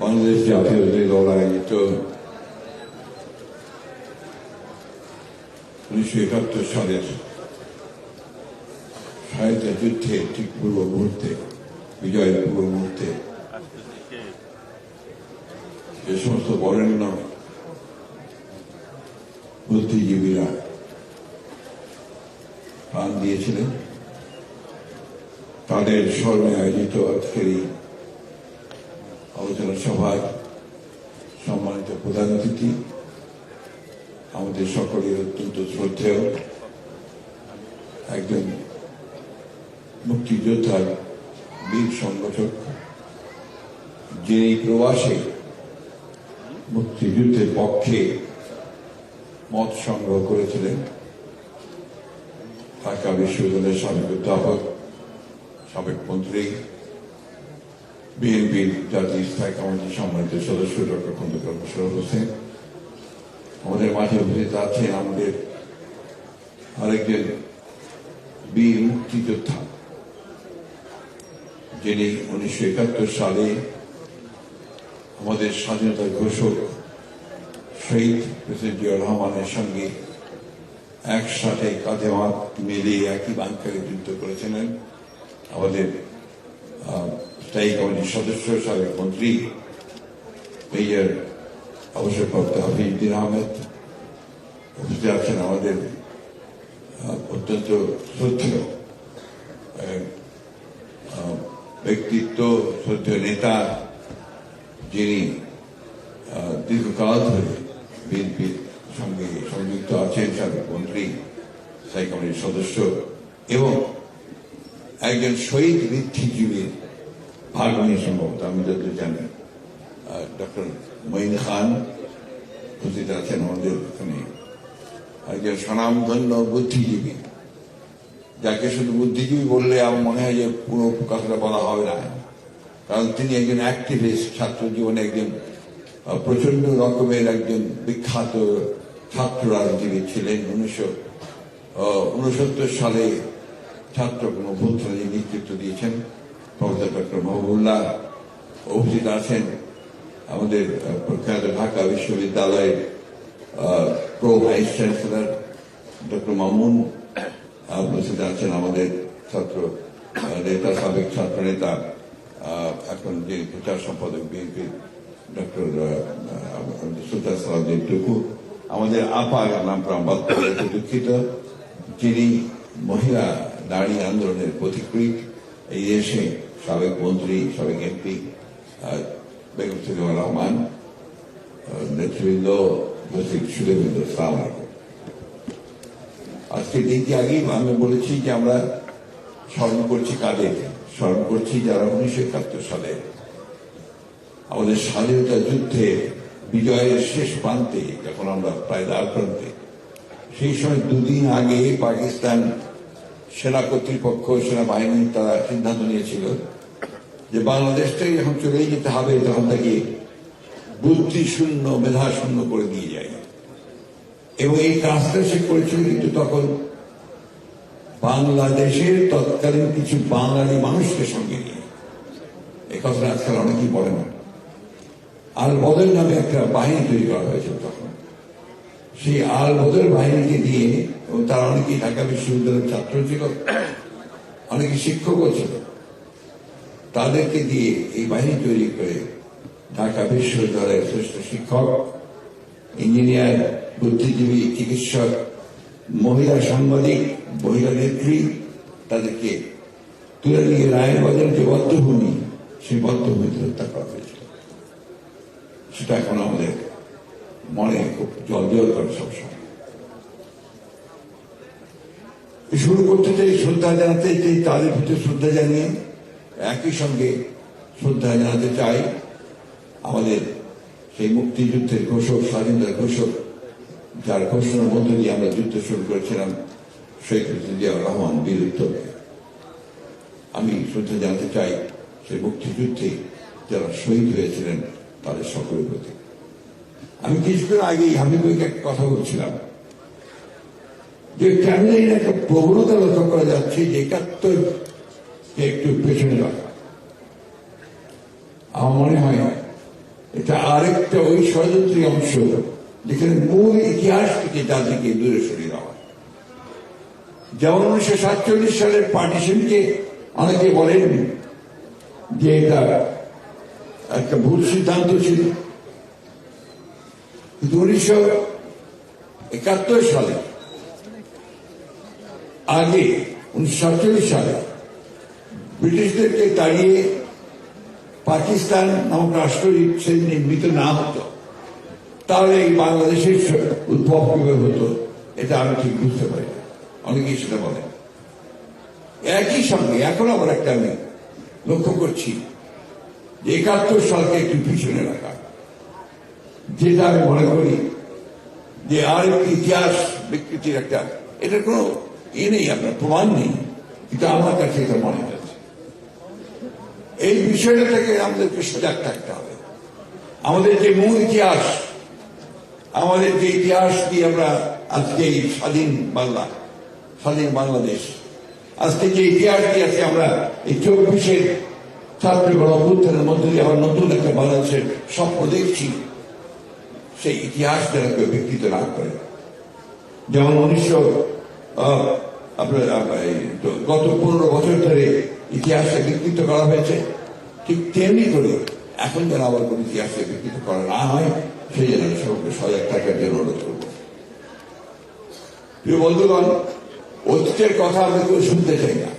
বাংলাদেশ জাতীয় দল আয়োজিত একাত্তর সালের সাহিত্য যুদ্ধে ঠিক পূর্ব মুহূর্তে বিজয়ের মুহূর্তে যে সমস্ত বরেণ্য বুদ্ধিজীবীরা প্রাণ দিয়েছিলেন তাদের স্মরণে আয়োজিত আজকের এই আলোচনা সভায় সম্মানিত প্রধান অতিথি, আমাদের সকলের অত্যন্ত শ্রদ্ধেয় একজন মুক্তিযোদ্ধার বীর সংগঠক, যিনি প্রবাসে মুক্তিযুদ্ধের পক্ষে মত সংগ্রহ করেছিলেন, ঢাকা বিশ্ববিদ্যালয়ের সাবেক অধ্যাপক সাবেক মন্ত্রী, বিএনপির জাতীয় স্থায়ী কমিটির সম্মানিত সদস্য ডক্টর খন্দকার মোশারফ হোসেন। আমাদের মাঝে উপস্থিত আছেন আমাদের আরেকজন বীর মুক্তিযোদ্ধা, যিনি উনিশশো একাত্তর সালে আমাদের স্বাধীনতা ঘোষক শহীদ প্রেসিডেন্ট জিয়া রহমানের সঙ্গে একসাথে কাঁধে হাত মিলিয়ে একই বাংকারে যুদ্ধ করেছিলেন। আমাদের স্থায়ী কমিটির সদস্য সাবেক মন্ত্রী মেজর অবসরপ্রাপ্ত হাফিজুদ্দিন আহমেদ, উপস্থিত আছেন আমাদের অত্যন্ত শ্রদ্ধেয় ব্যক্তিত্ব, শ্রদ্ধেয় নেতা, যিনি দীর্ঘকাল ধরে বিএনপির সঙ্গে সংযুক্ত আছেন, সাবেক মন্ত্রী, স্থায়ী কমিটির সদস্য এবং একজন শহীদ বৃদ্ধিজীবীর ভাগনী সম্ভবত, আমি যত জানি। ডক্টর মঈন খান উপস্থিত আছেন আমাদের এখানে। একজন স্বনামধন্য বুদ্ধিজীবী, যাকে শুধু বুদ্ধিজীবী বললে আমার মনে হয় যে পুরো কথাটা বলা হবে না। কারণ তিনি একজন অ্যাক্টিভিস্ট ছাত্র জীবনে একজন প্রচণ্ড রকমের একজন বিখ্যাত ছাত্র রাজনীতিবিদ ছিলেন। উনিশশো উনসত্তর সালে ছাত্র কোন অভ্যুত্থানে নেতৃত্ব দিয়েছেন। প্রফেসর ডক্টর মাহবুল্লাহ উপস্থিত আছেন। আমাদের প্রখ্যাত ঢাকা বিশ্ববিদ্যালয়ের pro vice chancellor doctor Mamun উপস্থিত আছেন আমাদের ছাত্র নেতা, সাবেক ছাত্র নেতা এখন যে প্রচার সম্পাদক বিএনপির ডক্টর সুলতান সালাউদ্দিন টুকু, আমাদের আপা নাম প্রাম্বাদ দুঃখিত যিনি মহিলা নারী আন্দোলনের পথিকৃত এই দেশে সাবেক মন্ত্রী, সাবেক এমপি বেগম সজিবুর রহমান নেতৃবৃন্দ উপস্থিত সালাম আজকে দিনটি আগেই আমি বলেছি যে আমরা স্মরণ করছি কাদের? স্মরণ করছি যারা উনিশশো একাত্তর সালে আমাদের স্বাধীনতা যুদ্ধে বিজয়ের শেষ প্রান্তে, যখন আমরা প্রায় দ্বার প্রান্তে, সেই সময় দুদিন আগে পাকিস্তান সেনা কর্তৃপক্ষ সেনাবাহিনী তারা সিদ্ধান্ত নিয়েছিল যে বাংলাদেশটাই যখন চলেই যেতে হবে, তখন তাকে বুদ্ধি শূন্য, মেধা শূন্য করে দিয়ে যায়। এবং এই কাজটা সে করেছিল কিন্তু তখন বাংলাদেশের তৎকালীন কিছু বাঙালি মানুষকে সঙ্গে নিয়ে এই কথাটা আজকাল অনেকেই বলে না। আল বদল নামে একটা বাহিনী তৈরি করা হয়েছিল তখন। সেই আল বদল বাহিনীকে দিয়ে তারা অনেকেই ঢাকা বিশ্ববিদ্যালয়ের ছাত্র ছিল, অনেকে শিক্ষকও ছিল, তাদেরকে দিয়ে এই বাহিনী তৈরি করে ঢাকা বিশ্ববিদ্যালয়ের শ্রেষ্ঠ শিক্ষক, ইঞ্জিনিয়ার, বুদ্ধিজীবী, চিকিৎসক, মহিলা সাংবাদিক, মহিলা নেত্রী, তাদেরকে তুলে নিয়ে রায়ের যে বদ্ধভূমি, সেই বদ্ধভূমিতে হত্যা করা হয়েছিল। সেটা এখন আমাদের মনে খুব জল জল করে সবসময়। শুরু করতে চাই শ্রদ্ধা জানাতে চাই তাদের ভিতরে শ্রদ্ধা জানিয়ে, একই সঙ্গে শ্রদ্ধা জানাতে চাই আমাদের সেই মুক্তিযুদ্ধের ঘোষক, স্বাধীনতার ঘোষক, যার ঘোষণার মধ্য দিয়ে আমরা যুদ্ধ শুরু করেছিলাম, শেখ জিয়াউর রহমান বীর উত্তমকে। আমি শ্রদ্ধা জানাতে চাই সেই মুক্তিযুদ্ধে যারা শহীদ হয়েছিলেন, তাদের সকলের প্রতি। আমি কিছুক্ষণ আগেই হামিদুলকে একটা কথা বলছিলাম। যে কেন একটা প্রবণতা লক্ষ্য করা যাচ্ছে যে একাত্তর একটু পেছনে রাখা আমার মনে হয় এটা আরেকটা ওই ষড়যন্ত্রী অংশ যেখানে মূল ইতিহাস থেকে জাতিকে দূরে সরিয়ে দেওয়া যেমন উনিশশো সাতচল্লিশ সালের পার্টিশনকে অনেকে বলেন যে এটা একটা ভুল সিদ্ধান্ত ছিল। কিন্তু উনিশশো একাত্তর সালে, আগে উনিশশো সাতচল্লিশ সালে ব্রিটিশদেরকে তাড়িয়ে পাকিস্তান নামক রাষ্ট্র সেদিন নির্মিত না হতো, তাহলে এই বাংলাদেশের উদ্ভব কীভাবে হতো, এটা আমি ঠিক বুঝতে পারি না। অনেকেই সেটা বলেন একই সঙ্গে, এখন আবার একটা আমি লক্ষ্য করছি যে একাত্তর সালকে একটু পিছনে রাখা যেটা আমি মনে করি যে আর ইতিহাস বিকৃতির একটা, এটার কোনো ই নেই, আপনার প্রমাণ নেই, কিন্তু আমার কাছে এটা মনে হয়েছে। এই বিষয়টা থেকে আমাদেরকে সজাগ থাকতে হবে। আমাদের যে মূল ইতিহাস, আমাদের যে ইতিহাস দিয়ে আমরা আজকে এই স্বাধীন বাংলা, স্বাধীন বাংলাদেশ, আজকে যে ইতিহাস দিয়ে আছে আমরা এই চব্বিশের ছাত্র গণ অভ্যুত্থানের মধ্যে দিয়ে আবার নতুন একটা বাংলাদেশের স্বপ্ন দেখছি সেই ইতিহাস যেন কেউ বিকৃত না করে। যেমন উনিশশো আপনার গত পনেরো বছর ধরে ইতিহাসকে বিকৃত করা হয়েছে। ঠিক তেমনি করে এখন যেন আবার কোন ইতিহাসকে বিকৃত করা না হয়, সেই জন্য আমি সবকে সজাগ থাকার জন্য অনুরোধ করব। প্রিয় বন্ধুগণ, অতীতের কথা আমরা কেউ শুনতে চাই না।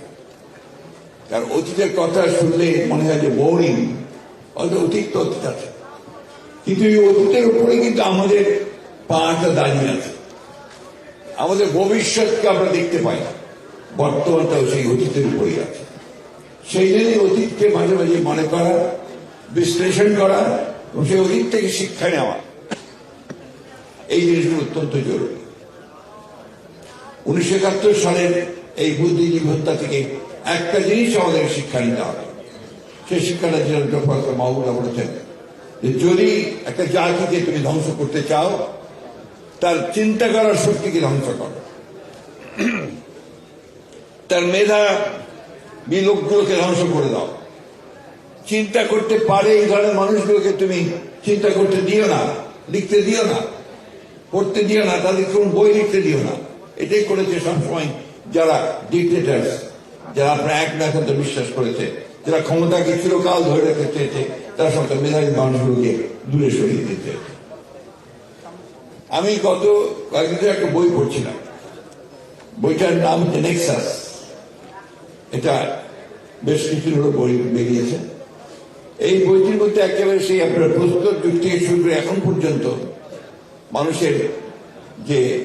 কারণ অতীতের কথা শুনলে মনে হয় যে বোরিং হয়তো অতীত তো অতীত আছে। কিন্তু এই অতীতের উপরে কিন্তু আমাদের পাটা দাঁড়িয়ে আছে। আমাদের ভবিষ্যৎকে আমরা দেখতে পাই বর্তমানটাও সেই অতীতের উপরেই আছে। সেই জন্যই অতীতকে মাঝে মাঝে মনে করা, বিশ্লেষণ করা এবং সেই অতীত থেকে শিক্ষা নেওয়া, এই জিনিসগুলো অত্যন্ত জরুরি। উনিশশো একাত্তর সালের এই বুদ্ধিজীবী হত্যা থেকে একটা জিনিস আমাদের শিক্ষা নিতে হবে। সেই শিক্ষাটা যেন ডক্টর মাহবুল্লাহ বলেছেন যে যদি একটা জাতিকে তুমি ধ্বংস করতে চাও, তার চিন্তা করার শক্তিকে ধ্বংস করো। তার মেধা বিলোকগুলোকে ধ্বংস করে দাও। চিন্তা করতে পারে এই ধরনের মানুষগুলোকে তুমি চিন্তা করতে দিও না, লিখতে দিও না, পড়তে দিও না, তাদের কোন বই লিখতে দিও না। এটাই করেছে সবসময় যারা ডিক্টেটার্স যারা আপনার এক না বিশ্বাস করেছে। যারা ক্ষমতাকে চিরকাল ধরে রাখতে চেয়েছে তারা সব মেধাবী মানুষগুলোকে দূরে সরিয়ে দিতে। আমি গত কয়েকদিন একটা বই পড়ছিলাম। বইটার নাম নেক্সাস এটা বেশ কিছু বই বেরিয়েছে। এই বইটির মধ্যে একেবারে সেই আপনার প্রস্তুত যুগ থেকে শুরু করে এখন পর্যন্ত মানুষের যে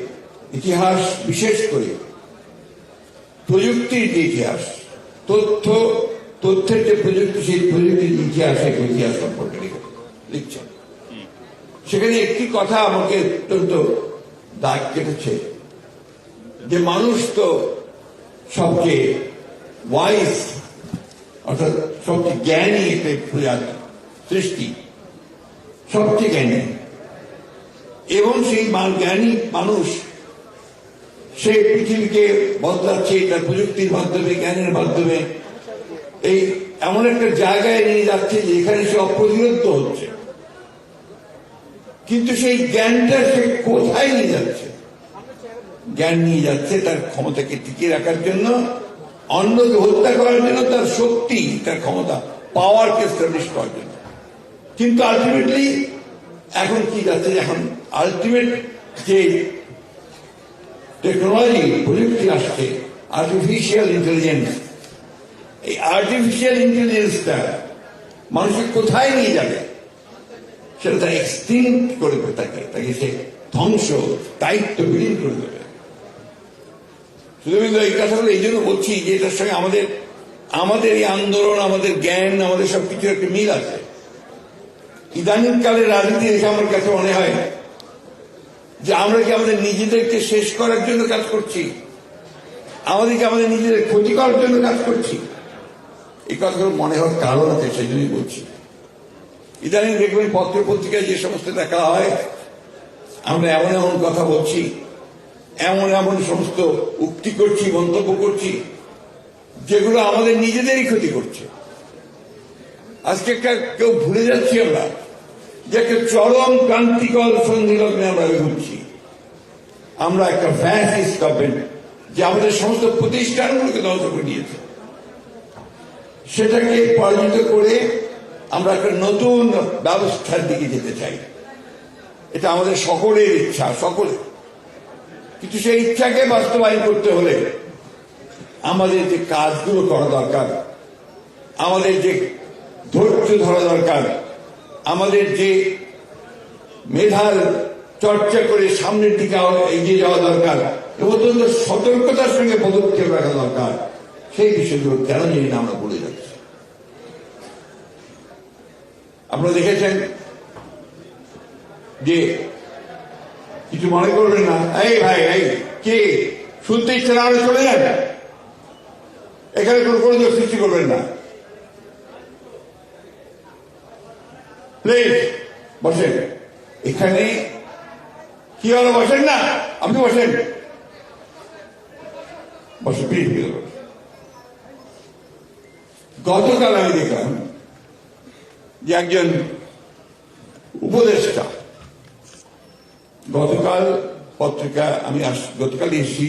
ইতিহাস, বিশেষ করে প্রযুক্তির যে ইতিহাস, তথ্য তথ্যের যে প্রযুক্তি, সেই প্রযুক্তির ইতিহাস সেই ইতিহাস সম্পর্কে লিখে- লিখছেন সেখানে একটি কথা আমাকে অত্যন্ত দাগ কেটেছে। যে মানুষ তো সবচেয়ে ওয়াইস অর্থাৎ সবচেয়ে জ্ঞানী একটা প্রজাতি সৃষ্টি। সবচেয়ে জ্ঞানী। এবং সেই জ্ঞানী মানুষ, সে পৃথিবীকে বদলাচ্ছে, তার প্রযুক্তির মাধ্যমে, জ্ঞানের মাধ্যমে এই এমন একটা জায়গায় নিয়ে যাচ্ছে যে এখানে সে অপ্রতিরোধ হচ্ছে। কিন্তু সেই জ্ঞানটা সে কোথায় নিয়ে যাচ্ছে? জ্ঞান নিয়ে যাচ্ছে তার ক্ষমতাকে টিকিয়ে রাখার জন্য, অন্যকে হত্যা করার জন্য তার শক্তি, তার ক্ষমতা পাওয়ারকে স্টাবলিশ করার জন্য। কিন্তু আলটিমেটলি এখন কি যাচ্ছে? এখন আলটিমেট যে টেকনোলজি প্রযুক্তি আসছে আর্টিফিশিয়াল ইন্টেলিজেন্স এই আর্টিফিশিয়াল ইন্টেলিজেন্সটা মানুষকে কোথায় নিয়ে যাবে? সেটা তার এক্সটিংক্ট করে দেবে তাকে। তাকে সে ধ্বংস, দায়িত্ব বিলীন করে দেবে। শুধুমাত্র এই কথাগুলো এই জন্য বলছি যে এটার সঙ্গে আমাদের আমাদের এই আন্দোলন, আমাদের জ্ঞান, আমাদের সব সবকিছু একটা মিল আছে। ইদানিং কালের রাজনীতি দেখে আমার কাছে মনে হয় যে আমরা কি আমাদের নিজেদেরকে শেষ করার জন্য কাজ করছি? আমাদেরকে আমাদের নিজেদের ক্ষতি করার জন্য কাজ করছি? এই কথাগুলো মনে হওয়ার কারণ আছে, সেই জন্যই বলছি। ইদানিং দেখবেন পত্র পত্রিকায় যে সমস্ত দেখা হয়, আমরা এমন এমন কথা বলছি, এমন এমন সমস্ত উক্তি করছি, মন্তব্য করছি, যেগুলো আমাদের নিজেদেরই ক্ষতি করছে। আজকে কেউ ভুলে যাচ্ছি আমরা, যে একটা চরম ক্রান্তিকর সন্ধিলগ্নে আমরা এগোচ্ছি আমরা একটা ফ্যাসিস্ট গভর্নমেন্ট যে আমাদের সমস্ত প্রতিষ্ঠানগুলোকে ধ্বংস করে দিয়েছে। সেটাকে পরাজিত করে আমরা একটা নতুন ব্যবস্থার দিকে যেতে চাই। এটা আমাদের সকলের ইচ্ছা সকলের কিন্তু সেই ইচ্ছাকে বাস্তবায়ন করতে হলে আমাদের যে কাজগুলো করা দরকার, আমাদের যে ধৈর্য ধরা দরকার, আমাদের যে মেধার চর্চা করে সামনের দিকে এগিয়ে যাওয়া দরকার অত্যন্ত সতর্কতার সঙ্গে পদক্ষেপ রাখা দরকার। সেই বিষয়গুলো কেন জানি না আমরা ভুলে যাচ্ছি। আপনারা দেখেছেন যে কিছু মনে করবেন না, এই ভাই, এই, কে? শুনতে ইচ্ছে না চলে যান। এখানে কোনো কোনো সৃষ্টি করবেন না। প্লিজ বসেন। এখানে কি হলো, বসেন না? আপনি বসেন। বসে প্লিজ গতকাল আমি দেখলাম যে একজন উপদেষ্টা, গতকাল পত্রিকা আমি গতকাল এসেছি,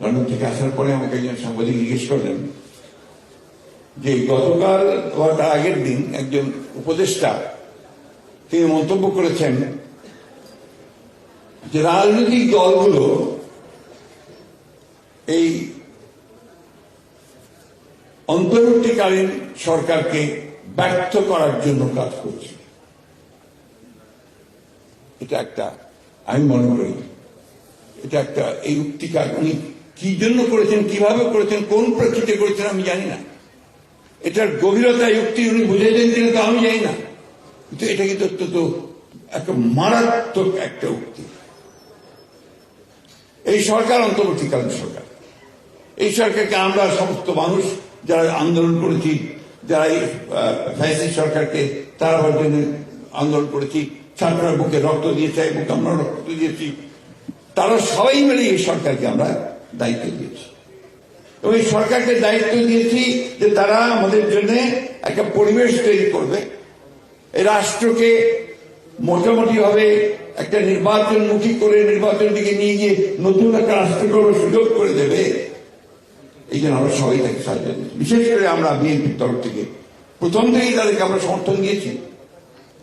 লন্ডন থেকে আসার পরে আমাকে একজন সাংবাদিক জিজ্ঞেস করলেন যে গতকাল তার আগের দিন একজন উপদেষ্টা তিনি মন্তব্য করেছেন যে রাজনৈতিক দলগুলো এই অন্তর্বর্তীকালীন সরকারকে ব্যর্থ করার জন্য কাজ করছে। এটা একটা, আমি মনে করি, এটা একটা এই উক্তিকা উনি কি জন্য করেছেন, কীভাবে করেছেন, কোন প্রেক্ষিতে করেছেন আমি জানি না। এটার গভীরতা উক্তি উনি বুঝেছেন কিনা তা আমি জানি না। কিন্তু এটা কিন্তু অত্যন্ত একটা মারাত্মক একটা উক্তি। এই সরকার অন্তর্বর্তীকালীন সরকার। এই সরকারকে আমরা সমস্ত মানুষ যারা আন্দোলন করেছি, যারা ফ্যাসিস্ট সরকারকে তাড়াবার জন্য আন্দোলন করেছি, ছাত্ররা বুকে রক্ত দিয়েছে, এই বুকে আমরা রক্ত দিয়েছি, তারা সবাই মিলে এই সরকারকে আমরা দায়িত্ব দিয়েছি। এবং এই সরকারকে দায়িত্ব দিয়েছি যে তারা আমাদের জন্য একটা পরিবেশ তৈরি করবে। এই রাষ্ট্রকে মোটামুটি ভাবে একটা নির্বাচনমুখী করে নির্বাচন দিকে নিয়ে গিয়ে নতুন একটা রাষ্ট্র সুযোগ করে দেবে। এই জন্য আমরা সবাই তাকে সাহায্য বিশেষ করে আমরা বিএনপির তরফ থেকে। প্রথম থেকেই তাদেরকে আমরা সমর্থন দিয়েছি।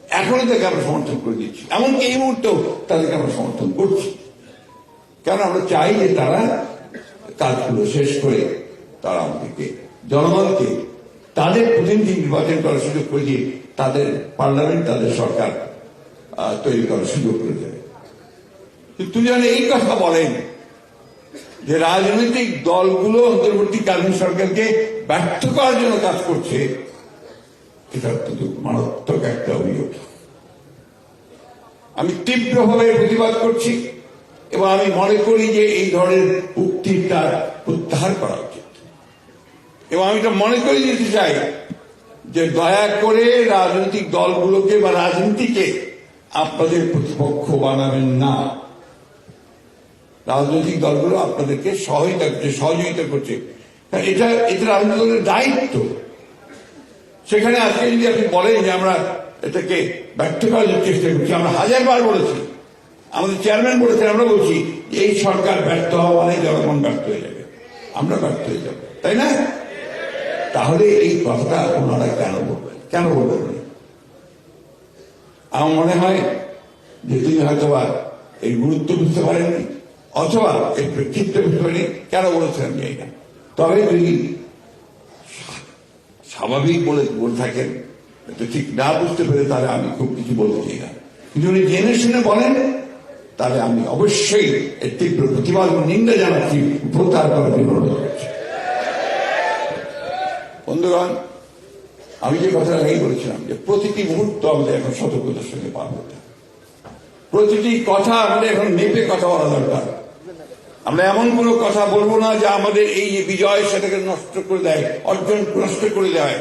এখনও তাকে আমরা সমর্থন করে দিচ্ছি। এমনকি এই মুহূর্তেও তাদেরকে আমরা সমর্থন করছি। কারণ আমরা চাই যে তারা কাজগুলো শেষ করে তারা আমাদেরকে, জনগণকে তাদের প্রতিনিধি নির্বাচন করার সুযোগ করে দিয়ে তাদের পার্লামেন্ট, তাদের সরকার তৈরি করার সুযোগ করে দেবে। যেন এই কথা বলেন যে রাজনৈতিক দলগুলো অন্তর্বর্তীকালীন সরকারকে ব্যর্থ করার জন্য কাজ করছে এটা অত্যন্ত মারাত্মক একটা অভিযোগ। আমি তীব্রভাবে প্রতিবাদ করছি, এবং আমি মনে করি যে এই ধরনের উক্তিটা প্রত্যাহার করা উচিত। এবং আমি এটা মনে করে দিতে চাই যে দয়া করে রাজনৈতিক দলগুলোকে বা রাজনীতিকে আপনাদের প্রতিপক্ষ বানাবেন না। রাজনৈতিক দলগুলো আপনাদেরকে সহায়তা করছে, সহযোগিতা করছে। এটা এটা রাজনৈতিক দায়িত্ব। সেখানে আজকে যদি আপনি বলেন যে আমরা এটাকে ব্যর্থ করার চেষ্টা করছি, আমরা হাজারবার বলেছি, আমাদের চেয়ারম্যান বলেছেন, আমরা বলছি এই সরকার ব্যর্থ হওয়া মানে জনগণ ব্যর্থ হয়ে যাবে। আমরা ব্যর্থ হয়ে যাব, তাই না? তাহলে এই কথাটা ওনারা কেন বলবেন? কেন বলবেন? আমার মনে হয় যে তিনি হয়তোবা এই গুরুত্ব বুঝতে পারেননি। অথবা এই প্রেক্ষিপ্ত পারেনি কেন বলেছেন জানি না। তবে যদি স্বাভাবিক বলে বলে থাকেন ঠিক না বুঝতে পেরে তাহলে আমি খুব কিছু বলতে চাই না। কিন্তু উনি জেনে শুনে বলেন, তাহলে আমি অবশ্যই এর তীব্র প্রতিবাদ ও নিন্দা জানাচ্ছি প্রত্যাহার করার জন্য অনুরোধ করছি বন্ধুগণ, আমি যে কথাটা আগেই বলেছিলাম যে প্রতিটি মুহূর্ত আমাদের এখন সতর্কতার সঙ্গে পার হবে। প্রতিটি কথা আমাদের এখন মেপে কথা বলা দরকার। আমরা এমন কোনো কথা বলব না যে আমাদের এই যে বিজয় সেটাকে নষ্ট করে দেয়, অর্জন নষ্ট করে দেয়।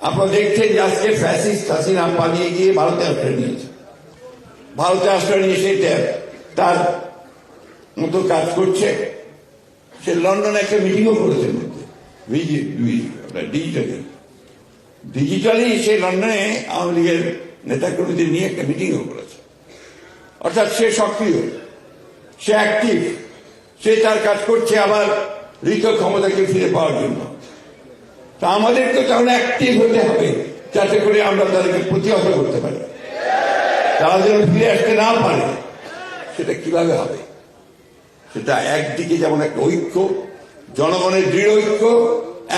আপনারা দেখছেন যে আজকে ফ্যাসিস্ট হাসিনা পালিয়ে গিয়ে ভারতে আশ্রয় নিয়েছে। ভারতে আশ্রয় নিয়ে সে তে- তার মতো কাজ করছে। সে লন্ডনে একটা মিটিংও করেছে। ডিজিটালি ডিজিটালি সে লন্ডনে আওয়ামী লীগের নেতাকর্মীদের নিয়ে একটা মিটিংও করেছে। অর্থাৎ সে সক্রিয়। সে অ্যাক্টিভ সে তার কাজ করছে, আবার ঋত ক্ষমতাকে ফিরে পাওয়ার জন্য। তা আমাদের তো তাহলে অ্যাক্টিভ হতে হবে, যাতে করে আমরা তাদেরকে প্রতিহত করতে পারি। তারা যেন ফিরে আসতে না পারে, সেটা কীভাবে হবে? সেটা একদিকে যেমন একটা ঐক্য, জনগণের দৃঢ় ঐক্য,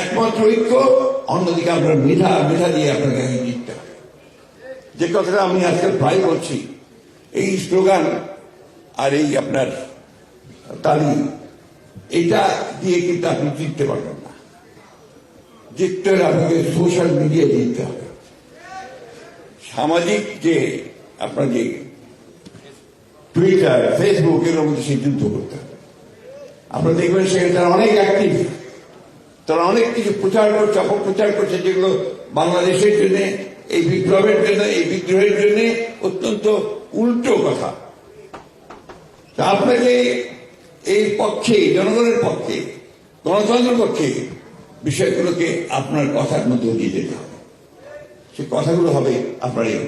একমাত্র ঐক্য, অন্যদিকে আমরা মেধা মেধা দিয়ে আপনাকে জিততে হবে। যে কথাটা আমি আজকাল প্রায় বলছি, এই স্লোগান আর এই আপনার তালি, এটা দিয়ে কিন্তু আপনি জিততে পারবেন না। জিততে হলে আপনাকে সোশ্যাল মিডিয়া জিততে হবে। সামাজিক যে আপনার যে টুইটার ফেসবুক এর মধ্যে সেই যুদ্ধ করতে হবে। আপনারা দেখবেন সেখানে তারা অনেক অ্যাক্টিভ তারা অনেক কিছু প্রচার করছে, অপপ্রচার করছে, যেগুলো বাংলাদেশের জন্য, এই বিপ্লবের জন্য, এই বিদ্রোহের জন্য অত্যন্ত উল্টো কথা। আপনাকে এই পক্ষে, জনগণের পক্ষে, গণতন্ত্রের পক্ষে বিষয়গুলোকে আপনার কথার মধ্যে দিয়ে যেতে হবে। সে কথাগুলো হবে আপনার এই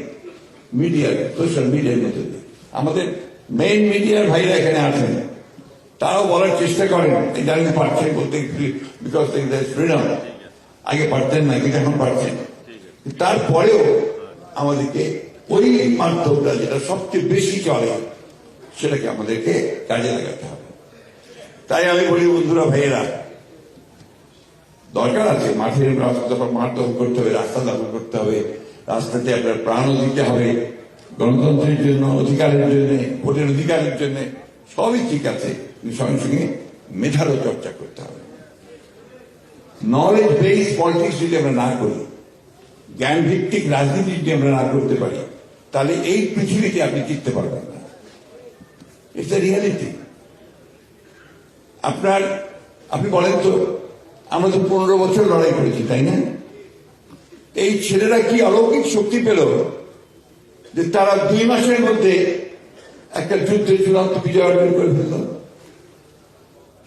মিডিয়ার সোশ্যাল মিডিয়ার মধ্যে আমাদের মেইন মিডিয়ার ভাইরা এখানে আছেন। তারাও বলার চেষ্টা করেন। এটা আমি পারছেন বলতে বিকজ ফ্রিডম আগে পারতেন না, কিন্তু এখন পারছেন। তারপরেও আমাদেরকে ওই মাধ্যমটা যেটা সবচেয়ে বেশি চলে সেটাকে আমাদেরকে কাজে লাগাতে হবে। তাই আমি বলি, বন্ধুরা, ভাইয়েরা, দরকার আছে। মাঠের মাঠ দখল করতে হবে, রাস্তা দখল করতে হবে। রাস্তাতে আপনার প্রাণও দিতে হবে। গণতন্ত্রের জন্য, অধিকারের জন্য, ভোটের অধিকারের জন্য সবই ঠিক আছে। সঙ্গে সঙ্গে মেধারও চর্চা করতে হবে। নলেজ বেস পলিটিক্স যদি আমরা না করি জ্ঞান ভিত্তিক রাজনীতি যদি আমরা না করতে পারি, তাহলে এই পৃথিবীতে আপনি জিততে পারবেন না। ইটস রিয়ালিটি আপনার, আপনি বলেন তো, আমরা তো পনেরো বছর লড়াই করেছি, তাই না? এই ছেলেরা কি অলৌকিক শক্তি পেল যে তারা দুই মাসের মধ্যে একটা যুদ্ধে চূড়ান্ত বিজয় অর্জন করে ফেলল?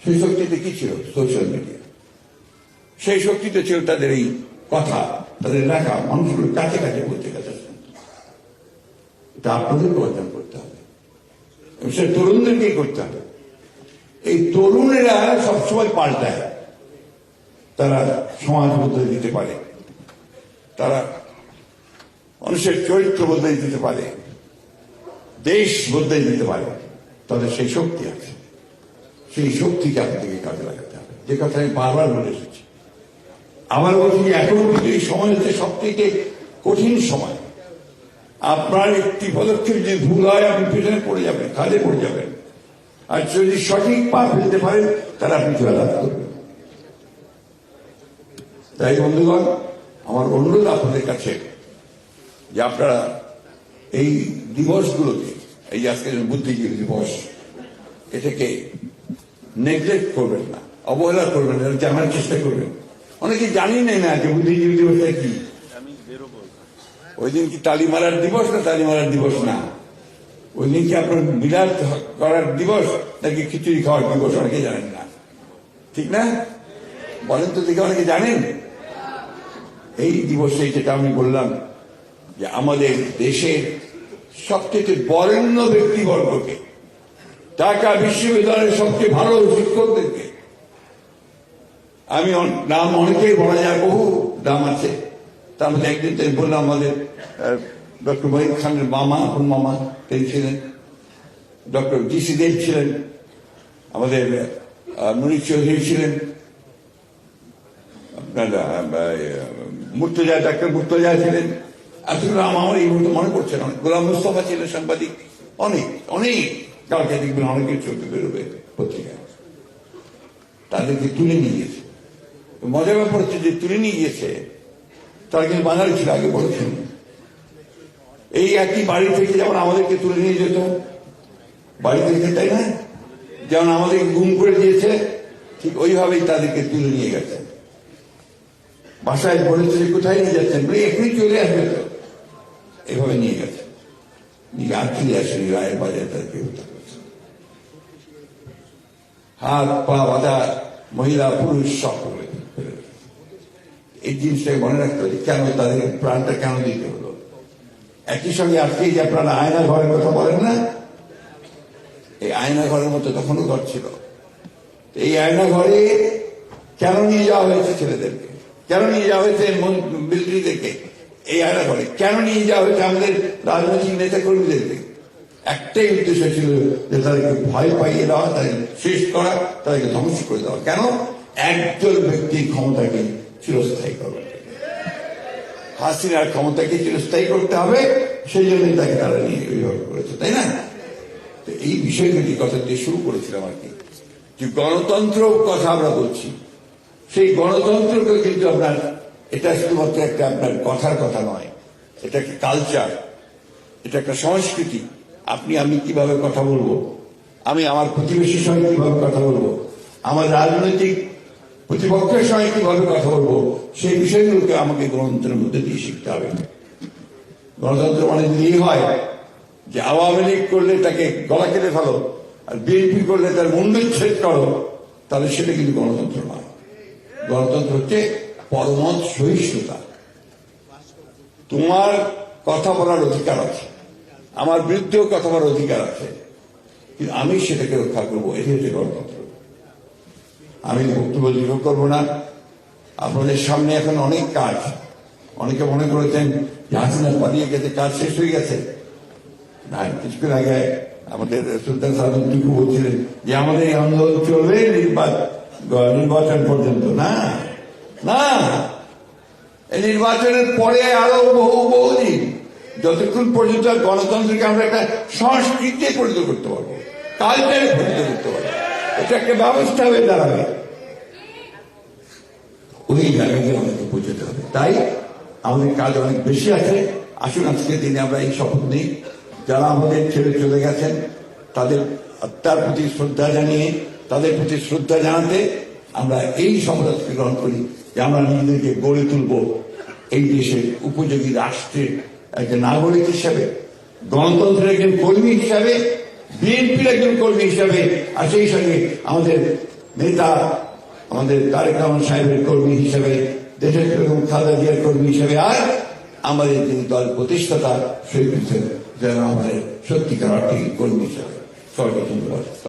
সেই শক্তিতে কি ছিল? সোশ্যাল মিডিয়া সেই শক্তিতে ছিল তাদের এই কথা, তাদের লেখা মানুষগুলো কাছে কাছে বলতে কাছে এটা আপনাদেরকে অর্জন করতে হবে। সে তরুণদেরকে করতে হবে? এই তরুণেরা সবসময় পাল্টায়। তারা সমাজ বদলে দিতে পারে। তারা মানুষের চরিত্র বদলে দিতে পারে। দেশ বদলে দিতে পারে। তাদের সেই শক্তি আছে। সেই শক্তিকে আপনাদেরকে কাজে লাগাতে হবে। যে কথা আমি বারবার বলে এসেছি। আমার বলছি এখন এই সময় হচ্ছে সব থেকে কঠিন সময় আপনার একটি পদক্ষেপ যদি ভুল হয়, আপনি পেছনে পড়ে যাবেন, খাদে পড়ে যাবেন। আর যদি সঠিক পা ফেলতে পারেন, তাহলে আপনি জয়লাভ করবেন তাই বন্ধুগণ, আমার অনুরোধ আপনাদের কাছে যে আপনারা এই দিবসগুলোকে এই আজকে বুদ্ধিজীবী দিবস, এটাকে নেগলেক্ট করবেন না, অবহেলা করবেন না জানার চেষ্টা করবেন। অনেকে জানি না যে বুদ্ধিজীবী দিবসটা কি। ওই দিন কি তালি মারার দিবস না তালি মারার দিবস না? ওই দিন কি আপনার বিলাস করার দিবস নাকি খিচুড়ি খাওয়ার দিবস অনেকে জানেন না? ঠিক না? বলেন তো দেখে অনেকে জানেন? এই দিবসে যেটা আমি বললাম যে আমাদের দেশের সবচেয়ে বরেণ্য ব্যক্তিবর্গকে, ঢাকা বিশ্ববিদ্যালয়ের সবচেয়ে ভালো শিক্ষকদেরকে, আমি নাম অনেকেই বলা যায় বহু, নাম আছে। তার মধ্যে একদিন তিনি বললাম আমাদের ডক্টর মহিদ খানের মামা, আপন মামা, তিনি ছিলেন। ডক্টর জি সি দেব ছিলেন, আমাদের মনির চৌধুরী ছিলেন। আপনার মুর্তজা, ডাক্তার মুর্তজা ছিলেন। আসলে আমার এই মুহূর্তে মনে পড়ছে না। গোলাম মুস্তফা ছিলেন সাংবাদিক। অনেক অনেক কালকে দেখবেন অনেকের চোখে বেরোবে পত্রিকায়। তাদেরকে তুলে নিয়ে গেছে। মজার ব্যাপার হচ্ছে যে তুলে নিয়ে গিয়েছে তারা কিন্তু বাঙালি ছিল আগে বলেছেন এই একই বাড়ি থেকে যেমন আমাদেরকে তুলে নিয়ে যেত, বাড়ি থেকে তাই না যেমন আমাদেরকে গুম করে দিয়েছে, ঠিক ওইভাবেই তাদেরকে তুলে নিয়ে গেছে। বাসায় বলেছে যে, কোথায় নিয়ে যাচ্ছেন? বলে, এখনই চলে আসবে তো। এভাবে নিয়ে গেছে। হাত পা বাঁধা মহিলা পুরুষ দিয়েছে। এই জিনিসটাকে মনে রাখতে হবে কেন তাদের প্রাণটা কেন দিতে হলো? একই সঙ্গে আজকে যে আপনারা আয়না ঘরের কথা বলেন না? এই আয়না ঘরের মতো তখনও ঘর ছিল। এই আয়না ঘরে কেন নিয়ে যাওয়া হয়েছে ছেলেদেরকে? কেন নিয়ে যাওয়া হয়েছে মিলিটারিদেরকে এই আয়না ঘরে কেন নিয়ে যাওয়া হয়েছে আমাদের রাজনৈতিক নেতা কর্মীদেরকে একটাই উদ্দেশ্য ছিল যে তাদেরকে ভয় পাইয়ে দেওয়া তাদের শেষ করা, তাদেরকে ধ্বংস করে দেওয়া। কেন? একজন ব্যক্তির ক্ষমতাকে চিরস্থায়ী করবে। হাসিনার ক্ষমতাকে চিরস্থায়ী করতে হবে, সেই জন্যই তাকে তারা নিয়ে ওইভাবে করেছে, তাই না? তো এই বিষয়গুলি কথা দিয়ে শুরু করেছিলাম আর কি। যে গণতন্ত্র কথা আমরা বলছি, সেই গণতন্ত্রকে কিন্তু আপনার এটা শুধুমাত্র একটা আপনার কথার কথা নয়, এটা একটা কালচার এটা একটা সংস্কৃতি। আপনি, আমি কীভাবে কথা বলব? আমি আমার প্রতিবেশীর সঙ্গে কীভাবে কথা বলব? আমার রাজনৈতিক প্রতিপক্ষের সঙ্গে কীভাবে কথা বলব, সেই বিষয়গুলোকে আমাকে গণতন্ত্রের মধ্যে দিয়ে শিখতে হবে। গণতন্ত্র মানে যদি এই হয় যে আওয়ামী লীগ করলে তাকে গলা কেটে ফেলো আর বিএনপি করলে তার মুন্ডচ্ছেদ করো, তাহলে সেটা কিন্তু গণতন্ত্র নয়। গণতন্ত্র হচ্ছে পরমত সহিষ্ণুতা। তোমার কথা বলার অধিকার আছে, আমার বিরুদ্ধেও কথা বলার অধিকার আছে, কিন্তু আমি সেটাকে রক্ষা করব এটি হচ্ছে গণতন্ত্র। আমি বক্তব্য দীর্ঘ করব না। আপনাদের সামনে এখন অনেক কাজ। অনেকে মনে করেছেন যে হাসিনা পালিয়ে গেছে, কাজ শেষ হয়ে গেছে। না, কিছুক্ষণ আগে আমাদের সুলতান সাহেব টুকু বলছিলেন যে আমাদের এই আন্দোলন চলবে নির্বাচন পর্যন্ত। না না। এই নির্বাচনের পরে আরও বহু বহু দিন যতক্ষণ পর্যন্ত গণতন্ত্রকে আমরা একটা সংস্কৃতি পরিণত করতে পারব কালচারে পরিণত করতে পারব। এটা একটা ব্যবস্থা হয়ে দাঁড়াবে। ওই জায়গায় আমাদেরকে পৌঁছতে হবে। তাই আমাদের কাজ অনেক বেশি আছে। আসুন আজকে দিনে আমরা এই শপথ নিই। যারা আমাদের ছেড়ে চলে গেছেন, তাদের আত্মার প্রতি শ্রদ্ধা জানিয়ে, তাদের প্রতি শ্রদ্ধা জানাতে আমরা এই শপথকে গ্রহণ করি যে আমরা নিজেদেরকে গড়ে তুলব এই দেশের উপযোগী রাষ্ট্রের একজন নাগরিক হিসাবে, গণতন্ত্রের একজন কর্মী হিসাবে, বিএনপির একজন কর্মী হিসাবে আর সেই সঙ্গে আমাদের নেতা, আমাদের তারেক রহমান সাহেবের কর্মী হিসেবে, দেশের এবং খালেদা জিয়ার কর্মী হিসেবে আর আমাদের যিনি দল প্রতিষ্ঠাতা শহীদ আমাদের সত্যিকার আর্থিক কর্মী হিসাবে। সবাইকে ধন্যবাদ।